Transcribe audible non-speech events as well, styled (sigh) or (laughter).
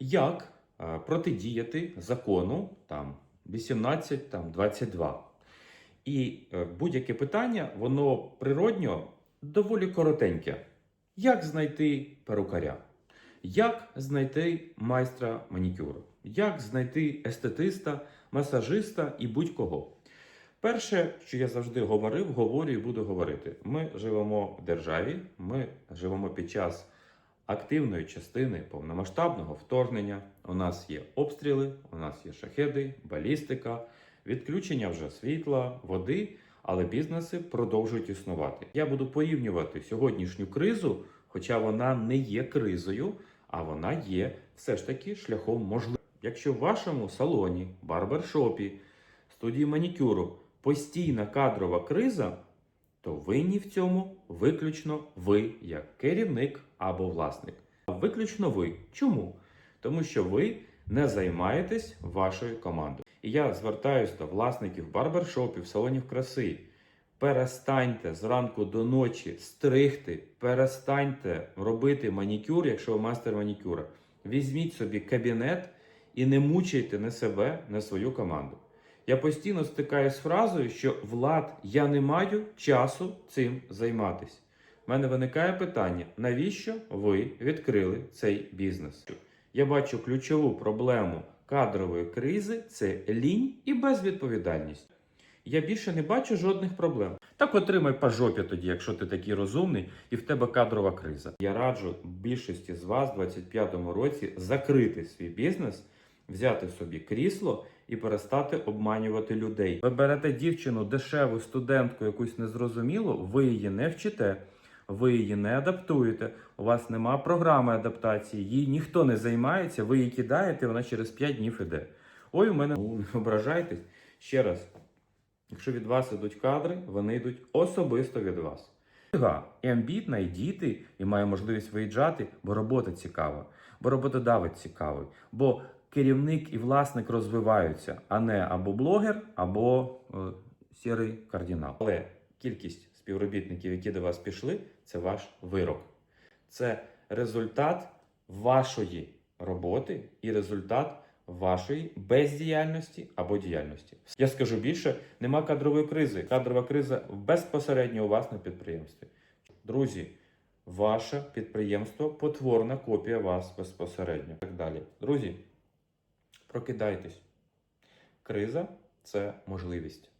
як е, протидіяти закону там 18, там 22. І е, будь-яке питання, воно природньо доволі коротеньке. Як знайти перукаря? Як знайти майстра манікюру? Як знайти естетиста, масажиста і будь-кого? Перше, що я завжди говорив, говорю і буду говорити: ми живемо в державі, ми живемо під час активної частини повномасштабного вторгнення. У нас є обстріли, у нас є шахеди, балістика, відключення вже світла, води, але бізнеси продовжують існувати. Я буду порівнювати сьогоднішню кризу, хоча вона не є кризою, а вона є все ж таки шляхом можливості. Якщо в вашому салоні, барбершопі, студії манікюру постійна кадрова криза, то винні в цьому виключно ви, як керівник або власник. А Виключно ви. Чому? Тому що ви не займаєтесь вашою командою. І я звертаюся до власників барбершопів, салонів краси. Перестаньте зранку до ночі стригти, перестаньте робити манікюр, якщо ви мастер манікюра. Візьміть собі кабінет і не мучайте не себе, не свою команду. Я постійно стикаюсь з фразою, що Влад, я не маю часу цим займатися. У мене виникає питання: навіщо ви відкрили цей бізнес? Я бачу ключову проблему кадрової кризи це лінь і безвідповідальність. Я більше не бачу жодних проблем. Так отримай по жопі тоді, якщо ти такий розумний і в тебе кадрова криза. Я раджу більшості з вас в 2025 році закрити свій бізнес, взяти собі крісло і перестати обманювати людей. Ви берете дівчину, дешеву студентку, якусь незрозумілу, ви її не вчите. Ви її не адаптуєте, у вас нема програми адаптації, їй ніхто не займається, ви її кидаєте, вона через 5 днів іде. Ой, у мене не (laughs) ображайтесь. Ще раз, якщо від вас ідуть кадри, вони йдуть особисто від вас. І амбітна, і діти, і має можливість виїжджати, бо робота цікава, бо роботодавець цікавий, бо керівник і власник розвиваються, а не або блогер, або е, сірий кардинал. Але кількість співробітників, які до вас пішли, це ваш вирок. Це результат вашої роботи і результат вашої бездіяльності або діяльності. Я скажу більше, нема кадрової кризи. Кадрова криза безпосередньо у вас на підприємстві. Друзі, ваше підприємство потворна копія вас безпосередньо. Так далі. Друзі, прокидайтесь. Криза це можливість.